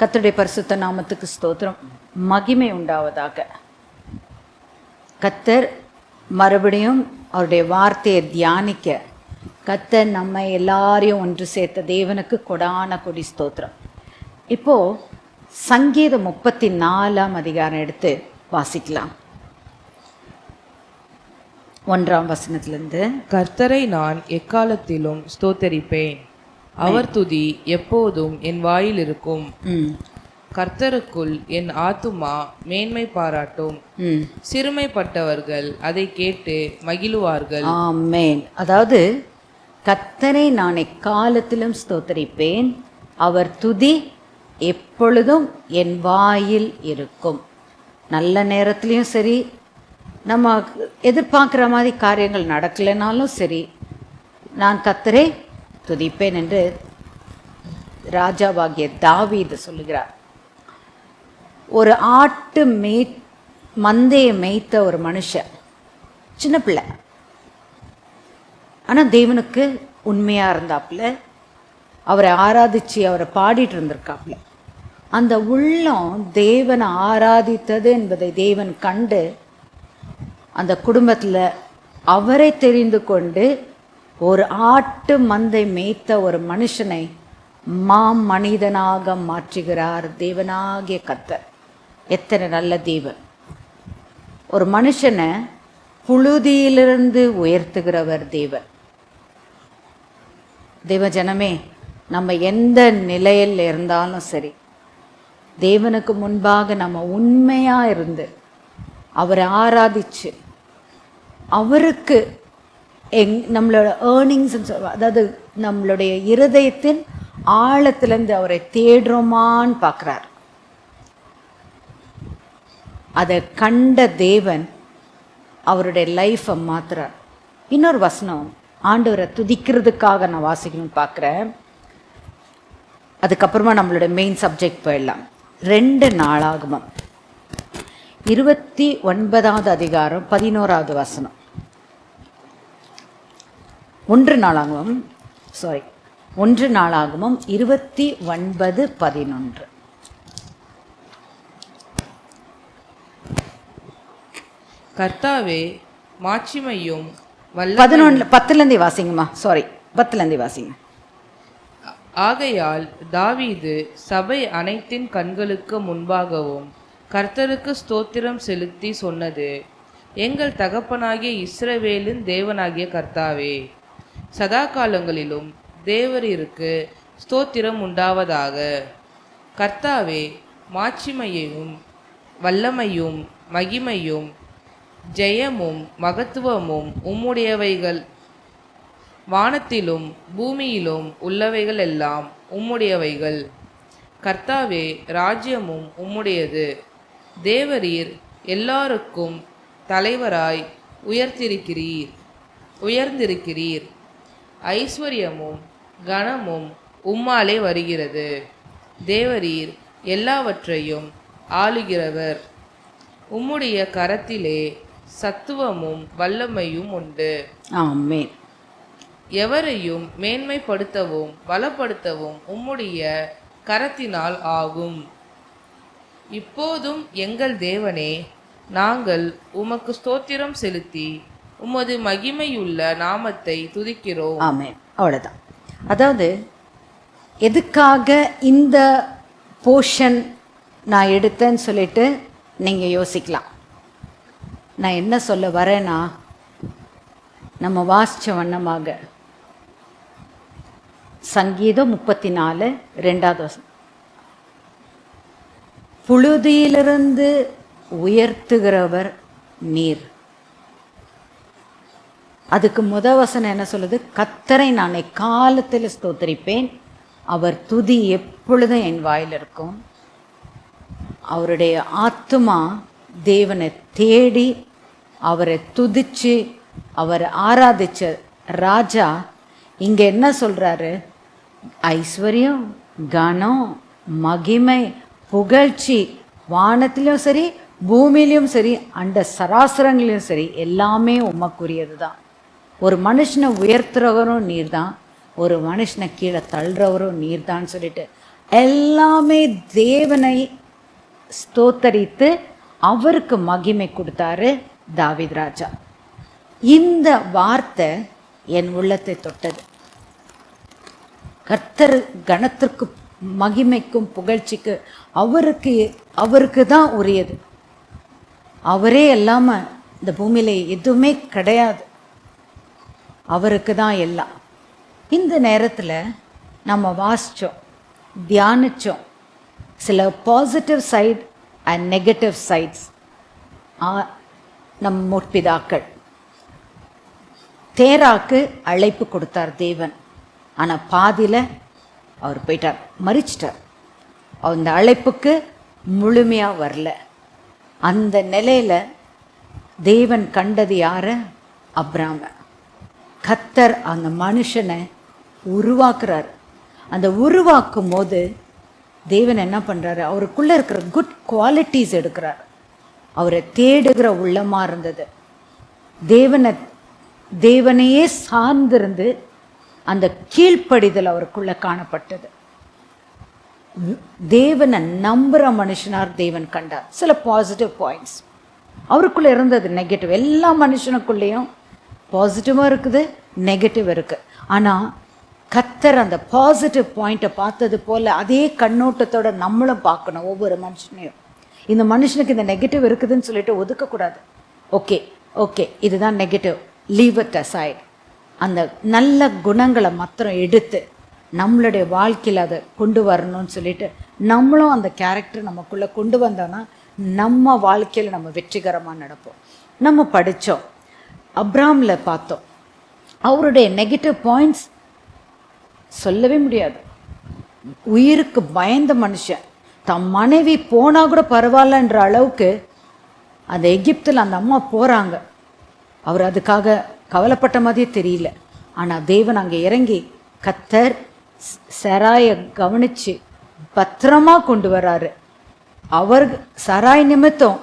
கத்துடைய பரிசுத்த நாமத்துக்கு ஸ்தோத்திரம். மகிமை உண்டாவதாக. கத்தர் மறுபடியும் அவருடைய வார்த்தையை தியானிக்க கத்தர் நம்ம எல்லாரையும் ஒன்று சேர்த்த தேவனுக்கு கொடான கொடி ஸ்தோத்திரம். இப்போது சங்கீதம் முப்பத்தி நாலாம் அதிகாரம் எடுத்து வாசிக்கலாம். ஒன்றாம் வசனத்திலிருந்து. கர்த்தரை நான் எக்காலத்திலும் ஸ்தோத்தரிப்பேன். அவர் துதி எப்போதும் என் வாயில் இருக்கும். கர்த்தருக்குள் என் ஆத்துமா மேன்மை பாராட்டும். சிறுமைப்பட்டவர்கள் அதை கேட்டு மகிழுவார்கள். ஆமென். அதாவது கத்தரை நான் எக்காலத்திலும் ஸ்தோத்தரிப்பேன். அவர் துதி எப்பொழுதும் என் வாயில் இருக்கும். நல்ல நேரத்துலையும் சரி நம்ம எதிர்பார்க்குற மாதிரி காரியங்கள் நடக்கலைனாலும் சரி நான் கத்தரை துதிப்பேன் என்று ராஜாவாகிய தாவீது சொல்லுகிறார். ஒரு ஆட்டு மெய் மந்தையை மேய்த்த ஒரு மனுஷன் சின்ன பிள்ளை. ஆனால் தேவனுக்கு உண்மையாக இருந்தாப்புல அவரை ஆராதிச்சு அவரை பாடிட்டு இருந்திருக்காப்புல. அந்த உள்ளம் தேவனை ஆராதித்தது என்பதை தேவன் கண்டு அந்த குடும்பத்தில் அவரை தெரிந்து கொண்டு ஒரு ஆட்டு மந்தை மேய்த்த ஒரு மனுஷனை மாம் மனிதனாக மாற்றுகிறார் தேவனாகிய கத்தர் எத்தனை நல்ல தேவன். ஒரு மனுஷனை புழுதியிலிருந்து உயர்த்துகிறவர் தேவன். தேவ ஜனமே நம்ம எந்த நிலையில் இருந்தாலும் சரி தேவனுக்கு முன்பாக நம்ம உண்மையாக இருந்து அவரை ஆராதிச்சு அவருக்கு எங் நம்மளோட ஏர்னிங்ஸ் அதாவது நம்மளுடைய இருதயத்தின் ஆழத்திலேருந்து அவரை தேடுறோமான்னு பார்க்குறார். அதை கண்ட தேவன் அவருடைய லைஃப்பை மாத்துறார். இன்னொரு வசனம் ஆண்டவரை துதிக்கிறதுக்காக நான் வாசிக்கணும்னு பார்க்குறேன். அதுக்கப்புறமா நம்மளோட மெயின் சப்ஜெக்ட் போயிடலாம். ரெண்டு நாளாகுமம் இருபத்தி ஒன்பதாவது அதிகாரம் பதினோராவது வசனம். ஒன்று நாளாகமம் சாரி ஒன்று நாளாகமம் இருபத்தி ஒன்பது பதினொன்று. கர்த்தாவே மாட்சிமையும் வல்ல பதினொன்று பத்துலேருந்தே வாசிங்கம்மா சாரி பத்துலேருந்தே வாசிங்க. ஆகையால் தாவீது சபை அனைத்தின் கண்களுக்கு முன்பாகவும் கர்த்தருக்கு ஸ்தோத்திரம் செலுத்தி சொன்னது எங்கள் தகப்பனாகிய இஸ்ரவேலின் தேவனாகிய கர்த்தாவே. சதா காலங்களிலும் தேவரிற்கு ஸ்தோத்திரம் உண்டாவதாக. கர்த்தாவே மாட்சிமையையும் வல்லமையும் மகிமையும் ஜெயமும் மகத்துவமும் உம்முடையவைகள் வானத்திலும் பூமியிலும் உள்ளவைகள் எல்லாம் உம்முடையவைகள். கர்த்தாவே ராஜ்யமும் உம்முடையது. தேவரீர் எல்லாருக்கும் தலைவராய் உயர்த்திருக்கிறீர். உயர்ந்திருக்கிறீர். ஐஸ்வர்யமும் கனமும் உம்மாலே வருகிறது. தேவரீர் எல்லாவற்றையும் ஆளுகிறவர். உம்முடைய கரத்திலே சத்துவமும் வல்லமையும் உண்டு. ஆமென். எவரையும் மேன்மைப்படுத்தவும் பலப்படுத்தவும் உம்முடைய கரத்தினால் ஆகும். இப்போதும் எங்கள் தேவனே நாங்கள் உமக்கு ஸ்தோத்திரம் செலுத்தி உமது மகிமையுள்ள நாமத்தை துதிக்கிறோம். ஆமே அவ்வளோதான் அதாவது எதுக்காக இந்த போர்ஷன் நான் எடுத்தேன்னு சொல்லிட்டு நீங்கள் யோசிக்கலாம். நான் என்ன சொல்ல வரேன்னா நம்ம வாசித்த வண்ணமாக சங்கீதம் முப்பத்தி நாலு ரெண்டாவது வசம் புழுதியிலிருந்து உயர்த்துகிறவர் நீர். அதுக்கு முத வசனம் என்ன சொல்லுது? கத்தரை நான் காலத்தில் ஸ்தோத்தரிப்பேன். அவர் துதி எப்பொழுதும் என் வாயில் இருக்கும். அவருடைய ஆத்துமா தேவனை தேடி அவரை துதிச்சு அவரை ஆராதிச்ச ராஜா இங்கே என்ன சொல்கிறாரு ஐஸ்வர்யம் கனம் மகிமை புகழ்ச்சி வானத்திலையும் சரி பூமியிலையும் சரி அண்ட சராசரங்களையும் சரி எல்லாமே உமக்குரியது தான் ஒரு மனுஷனை உயர்த்துறவரும் நீர் தான் ஒரு மனுஷனை கீழே தள்ளுறவரும் நீர் தான் சொல்லிட்டு எல்லாமே தேவனை ஸ்தோத்தரித்து அவருக்கு மகிமை கொடுத்தாரு தாவித் ராஜா. இந்த வார்த்தை என் உள்ளத்தை தொட்டது. கர்த்தர் கணத்திற்கு மகிமைக்கும் புகழ்ச்சிக்கு அவருக்கு அவருக்கு தான் உரியது. அவரே இல்லாமல் இந்த பூமியில் எதுவுமே கிடையாது. அவருக்கு தான் எல்லாம். இந்த நேரத்தில் நம்ம வாசித்தோம் தியானித்தோம் சில positive side and negative sides நம் முற்பிதாக்கள். தேராக்கு அழைப்பு கொடுத்தார் தேவன். ஆனால் பாதியில் அவர் போயிட்டார் மறிச்சிட்டார். அந்த அழைப்புக்கு முழுமையாக வரல. அந்த நிலையில் தேவன் கண்டது யாரை? அப்ராமன் கத்தர் அந்த மனுஷனை உருவாக்குறார். அந்த உருவாக்கும் போது தேவன் என்ன பண்ணுறாரு அவருக்குள்ளே இருக்கிற குட் குவாலிட்டிஸ் எடுக்கிறார். அவரை தேடுகிற உள்ளமாக இருந்தது. தேவனை தேவனையே சார்ந்திருந்து அந்த கீழ்ப்படிதல் அவருக்குள்ளே காணப்பட்டது. தேவனை நம்புகிற மனுஷனார் தேவன் கண்டார். சில பாசிட்டிவ் பாயிண்ட்ஸ் அவருக்குள்ளே இருந்தது நெகட்டிவ் எல்லா மனுஷனுக்குள்ளேயும் பாசிட்டிவாக இருக்குது நெகட்டிவ் இருக்குது ஆனால் கத்தர் அந்த பாசிட்டிவ் பாயிண்ட்டை பார்த்தது போல் அதே கண்ணோட்டத்தோட நம்மளும் பார்க்கணும் ஒவ்வொரு மனுஷனையும். இந்த மனுஷனுக்கு இந்த நெகட்டிவ் இருக்குதுன்னு சொல்லிட்டு ஒதுக்கக்கூடாது. ஓகே ஓகே இதுதான் நெகட்டிவ் லீவ் இட் அசைட் அந்த நல்ல குணங்களை மாத்திரம் எடுத்து நம்மளுடைய வாழ்க்கையில் அதை கொண்டு வரணும்னு சொல்லிட்டு நம்மளும் அந்த கேரக்டர் நமக்குள்ளே கொண்டு வந்தோன்னா நம்ம வாழ்க்கையில் நம்ம வெற்றிகரமாக நடப்போம். நம்ம படித்தோம் அப்ராமில் பார்த்தோம். அவருடைய நெகட்டிவ் பாயிண்ட்ஸ் சொல்லவே முடியாது. உயிருக்கு பயந்த மனுஷன். தம் மனைவி போனால் கூட பரவாயில்லன்ற அளவுக்கு அந்த எகிப்தில் அந்த அம்மா போகிறாங்க அவர் அதுக்காக கவலைப்பட்ட மாதிரியே தெரியல. ஆனால் தேவன் அங்கே இறங்கி கத்தர் சராயை கவனித்து பத்திரமா கொண்டு வராரு. அவர் சராய் நிமித்தம்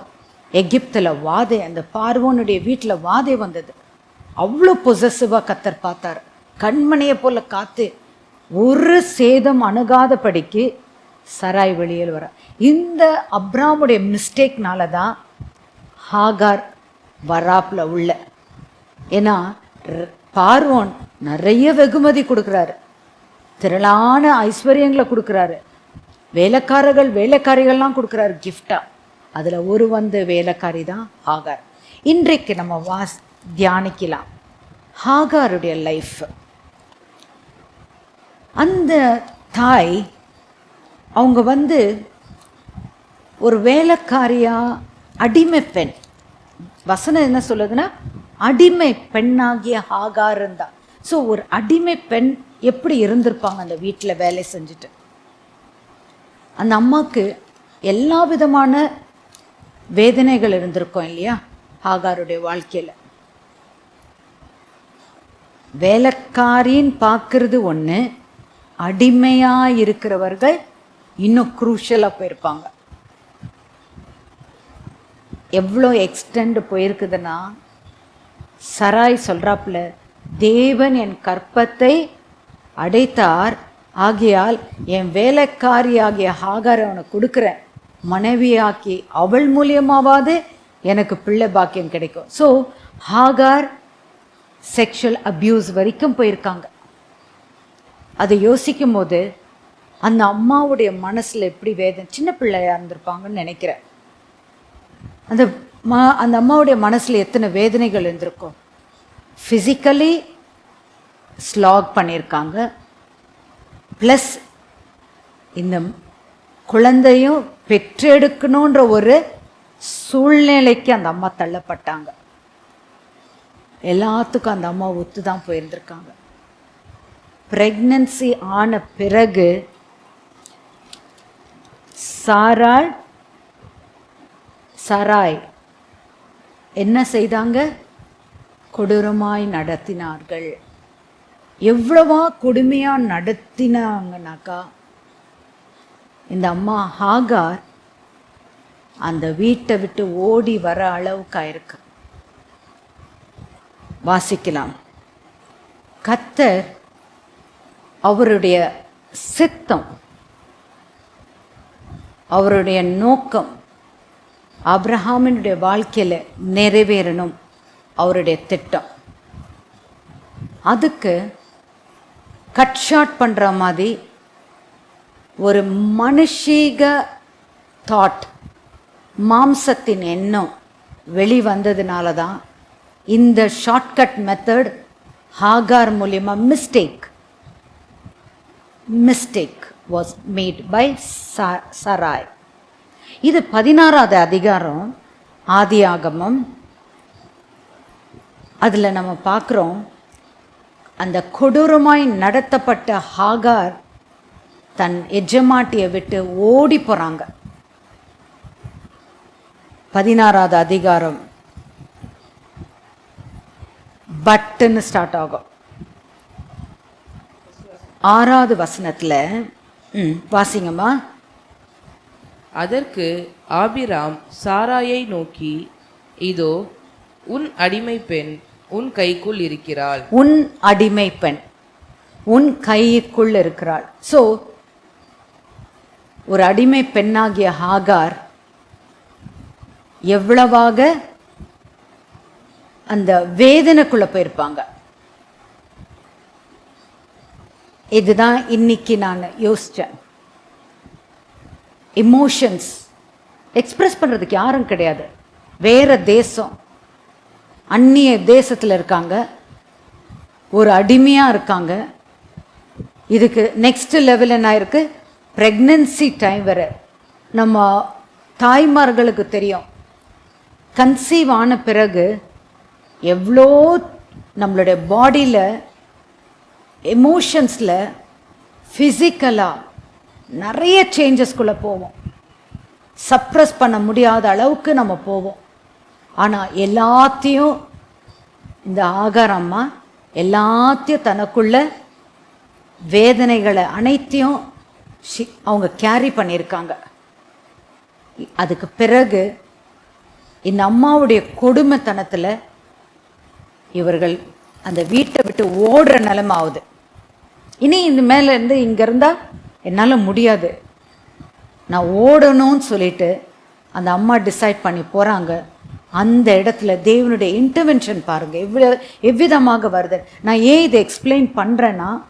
எகிப்தில் வாதை அந்த பார்வோனுடைய வீட்டில் வாதை வந்தது. அவ்வளோ பொசசிவாக கத்தர் பார்த்தார். கண்மணியை போல காத்து ஒரு சேதம் அணுகாதபடிக்கு சராய் வெளியில் வர. இந்த அப்ராமுடைய மிஸ்டேக்னால தான் ஹாகார் வராப்பில் உள்ள. ஏன்னா பார்வோன் நிறைய வெகுமதி கொடுக்குறாரு. திரளான ஐஸ்வர்யங்களை கொடுக்குறாரு. வேலைக்காரர்கள் வேலைக்காரிகள்லாம் கொடுக்குறாரு கிஃப்டாக அதில் ஒரு வந்து வேலைக்காரி தான் ஆகார் இன்றைக்கு நம்ம வாஸ் தியானிக்கலாம். ஹாகாருடைய லைஃப் அந்த தாய் அவங்க வந்து ஒரு வேலைக்காரியாக அடிமை பெண். வசனம் என்ன சொல்லுதுன்னா அடிமை பெண்ணாகிய ஹாகார் இருந்தா. ஸோ ஒரு அடிமை பெண் எப்படி இருந்திருப்பாங்க அந்த வீட்டில் வேலை செஞ்சுட்டு? அந்த அம்மாவுக்கு எல்லா விதமான வேதனைகள் இருந்திருக்கும் இல்லையா? ஆகாருடைய வாழ்க்கையில். வேலைக்காரின்னு பார்க்கறது ஒன்று அடிமையாக இருக்கிறவர்கள் இன்னும் குரூஷலாக போயிருப்பாங்க. எவ்வளோ எக்ஸ்டெண்ட் போயிருக்குதுன்னா சராய் சொல்கிறாப்புல தேவன் என் கற்பத்தை அடைத்தார் ஆகையால் என் வேலைக்காரி ஆகிய ஹாகாரை அவனை கொடுக்குறேன். மனைவியாக்கி அவள் மூலியமாவது எனக்கு பிள்ளை பாக்கியம் கிடைக்கும். ஸோ ஹாகார் செக்ஷுவல் அப்யூஸ் வரைக்கும் போயிருக்காங்க. அதை யோசிக்கும் போது அந்த அம்மாவுடைய மனசில் எப்படி வேதனை சின்ன பிள்ளையாக இருந்திருப்பாங்கன்னு நினைக்கிறேன். அந்த மா அந்த அம்மாவுடைய மனசில் எத்தனை வேதனைகள் இருந்திருக்கும். ஃபிசிக்கலி ஸ்லாக் பண்ணியிருக்காங்க. ப்ளஸ் இந்த குழந்தையும் பெற்றெடுக்கணுன்ற ஒரு சூழ்நிலைக்கு அந்த அம்மா தள்ளப்பட்டாங்க. எல்லாத்துக்கும் அந்த அம்மா ஒத்து தான் போயிருந்திருக்காங்க. ப்ரெக்னன்சி ஆன பிறகு சாராள் சராய் என்ன செய்தாங்க? கொடூரமாய் நடத்தினார்கள். எவ்வளவா கொடுமையாக நடத்தினாங்கனாக்கா இந்த அம்மா ஹாகார் அந்த வீட்டை விட்டு ஓடி வர அளவுக்கு ஆயிருக்கு வாசிக்கலாம். கத்தர் அவருடைய சித்தம் அவருடைய நோக்கம் அப்ரஹாமினுடைய வாழ்க்கையில் நிறைவேறணும் அவருடைய திட்டம். அதுக்கு கட் ஷாட் பண்ணுற மாதிரி ஒரு மனுஷீக தாட் மாம்சத்தின் எண்ணம் வெளிவந்ததுனால தான் இந்த ஷார்ட்கட் மெத்தட் ஹாகார் மூலியமாக mistake mistake was made by Sarai இது பதினாறாவது அதிகாரம் ஆதியாகமம். அதில் நம்ம பார்க்குறோம் அந்த கொடூரமாய் நடத்தப்பட்ட ஹாகார் தன் எஜமாட்டியை விட்டு ஓடி போகிறாங்க பதினாறாவது அதிகாரம். பட்டுன்னு ஸ்டார்ட் ஆகும். ஆறாவது வசனத்தில் ம் வாசிங்கம்மா. அதற்கு ஆபிராம் சாராயை நோக்கி இதோ உன் அடிமை பெண் உன் கைக்குள் இருக்கிறாள். உன் அடிமை பெண் உன் கைக்குள் இருக்கிறாள். ஸோ ஒரு அடிமை பெண்ணாகிய ஹாகார் எவ்வளவாக அந்த வேதனைக்குள்ள போயிருப்பாங்க. இதுதான் இன்னைக்கு நான் யோசிச்சேன். இமோஷன்ஸ் எக்ஸ்பிரஸ் பண்ணுறதுக்கு யாரும் கிடையாது. வேற தேசம். அந்நிய தேசத்தில் இருக்காங்க. ஒரு அடிமையாக இருக்காங்க. இதுக்கு நெக்ஸ்ட் லெவல் என்ன இருக்குது ப்ரெக்னன்சி டைம் வர நம்ம தாய்மார்களுக்கு தெரியும். கன்சீவ் ஆன பிறகு எவ்வளோ நம்மளுடைய பாடியில் எமோஷன்ஸில் ஃபிசிக்கலாக நிறைய சேஞ்சஸ்குள்ளே போவோம். சப்ரஸ் பண்ண முடியாத அளவுக்கு நம்ம போவோம். ஆனால் எல்லாத்தையும் இந்த ஆகாரம்மா எல்லாத்தையும் தனக்குள்ள வேதனைகளை அனைத்தையும் ஷி- அவங்க கேரி பண்ணியிருக்காங்க. அதுக்கு பிறகு இந்த அம்மாவுடைய கொடுமைத்தனத்தில் இவர்கள் அந்த வீட்டை விட்டு ஓடுற நிலைமை ஆகுது. இனி இந்த மேலேருந்து இங்கே இருந்தால் என்னால் முடியாது. நான் ஓடணும்னு சொல்லிட்டு அந்த அம்மா டிசைட் பண்ணி போகிறாங்க அந்த இடத்துல தேவனுடைய இன்டர்வென்ஷன் பாருங்கள் எவ்வளோ எவ்விதமாக வருது? நான் ஏன் இதை எக்ஸ்பிளைன் பண்ணுறேன்னா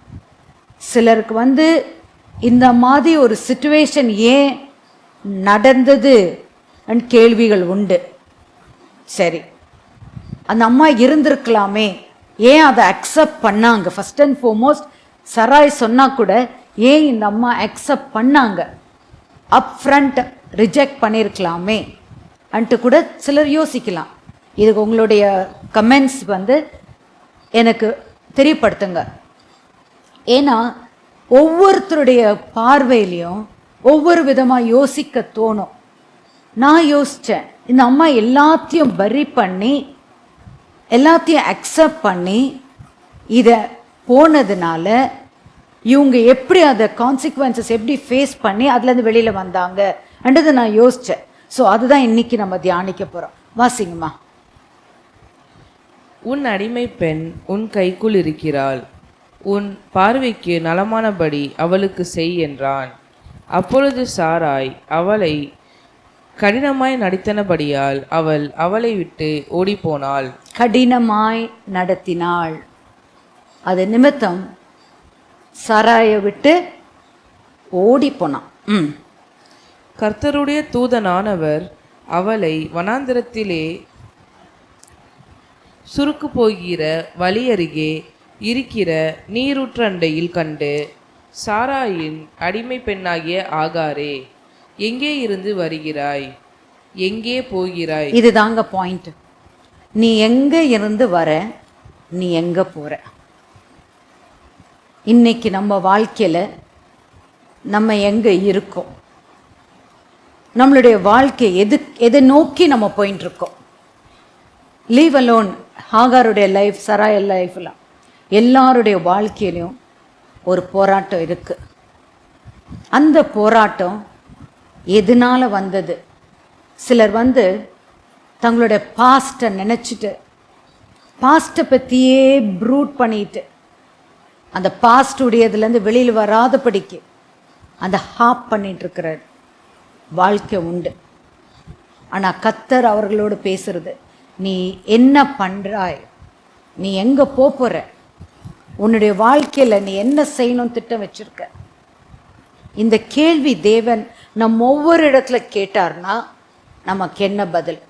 சிலருக்கு வந்து இந்த மாதிரி ஒரு சுச்சுவேஷன் ஏன் நடந்தது கேள்விகள் உண்டு. சரி. அந்த அம்மா இருந்திருக்கலாமே. ஏன் அதை அக்செப்ட் பண்ணாங்க? ஃபர்ஸ்ட் அண்ட் ஃபோர்மோஸ்ட் சராய் சொன்னா கூட ஏன் இந்த அம்மா அக்செப்ட் பண்ணாங்க? அப் ஃப்ரண்ட் ரிஜெக்ட் பண்ணியிருக்கலாமே அன்ட்டு கூட சிலர் யோசிக்கலாம். இதுக்கு உங்களுடைய கமெண்ட்ஸ் வந்து எனக்கு தெரியப்படுத்துங்க. ஏன்னா ஒவ்வொருத்தருடைய பார்வையிலையும் ஒவ்வொரு விதமாக யோசிக்க தோணும். நான் யோசித்தேன் இந்த அம்மா எல்லாத்தையும் பரி பண்ணி எல்லாத்தையும் அக்செப்ட் பண்ணி இதை போனதுனால இவங்க எப்படி அதை கான்சிக்வன்சஸ் எப்படி ஃபேஸ் பண்ணி அதுலேருந்து வெளியில் வந்தாங்க என்றது நான் யோசித்தேன் ஸோ அதுதான் இன்னைக்கு நம்ம தியானிக்க போகிறோம் வாசிங்கம்மா. உன் அடிமை பெண் உன் கைக்குள் இருக்கிறாள். உன் பார்வைக்கு நலமானபடி அவளுக்கு செய் என்றான். அப்பொழுது சாராய் அவளை கடினமாய் நடித்தனபடியால் அவள் அவளை விட்டு ஓடிப்போனாள். கடினமாய் நடத்தினாள். அது நிமித்தம் சராயை விட்டு ஓடி போனான் ம். கர்த்தருடைய தூதனானவர் அவளை வனாந்திரத்திலே சுருக்கு போகிற வழி அருகே இருக்கிற நீரூற்றண்டையில் கண்டு சாராயின் அடிமை பெண்ணாகிய ஆகாரே எங்கே இருந்து வருகிறாய்? எங்கே போகிறாய்? இதுதாங்க பாயிண்ட் நீ எங்க இருந்து வர நீ எங்க போற? இன்னைக்கு நம்ம வாழ்க்கையில் நம்ம எங்க இருக்கோம்? நம்மளுடைய வாழ்க்கை எது எதை நோக்கி நம்ம போயிட்டு இருக்கோம் லீவ் அலோன் ஹாகாருடைய லைஃப் சராய லைஃப்லாம் எல்லாருடைய வாழ்க்கையிலையும் ஒரு போராட்டம் இருக்குது அந்த போராட்டம் எதனால வந்தது? சிலர் வந்து தங்களுடைய பாஸ்ட்டை நினச்சிட்டு பாஸ்ட்டை பற்றியே ப்ரூட் பண்ணிட்டு அந்த பாஸ்ட் உடையதுலேருந்து வெளியில் வராதபடிக்கு அந்த ஹாப் பண்ணிட்டு இருக்கிற வாழ்க்கை உண்டு. ஆனால் கத்தர் அவர்களோடு பேசுறது நீ என்ன பண்ணுறாய் நீ எங்கே போகிற உன்னுடைய வாழ்க்கையில் நீ என்ன செய்யணும் திட்டம் வச்சுருக்க? இந்த கேள்வி தேவன் நம் ஒவ்வொரு இடத்துல கேட்டார்னா நமக்கு என்ன பதில்?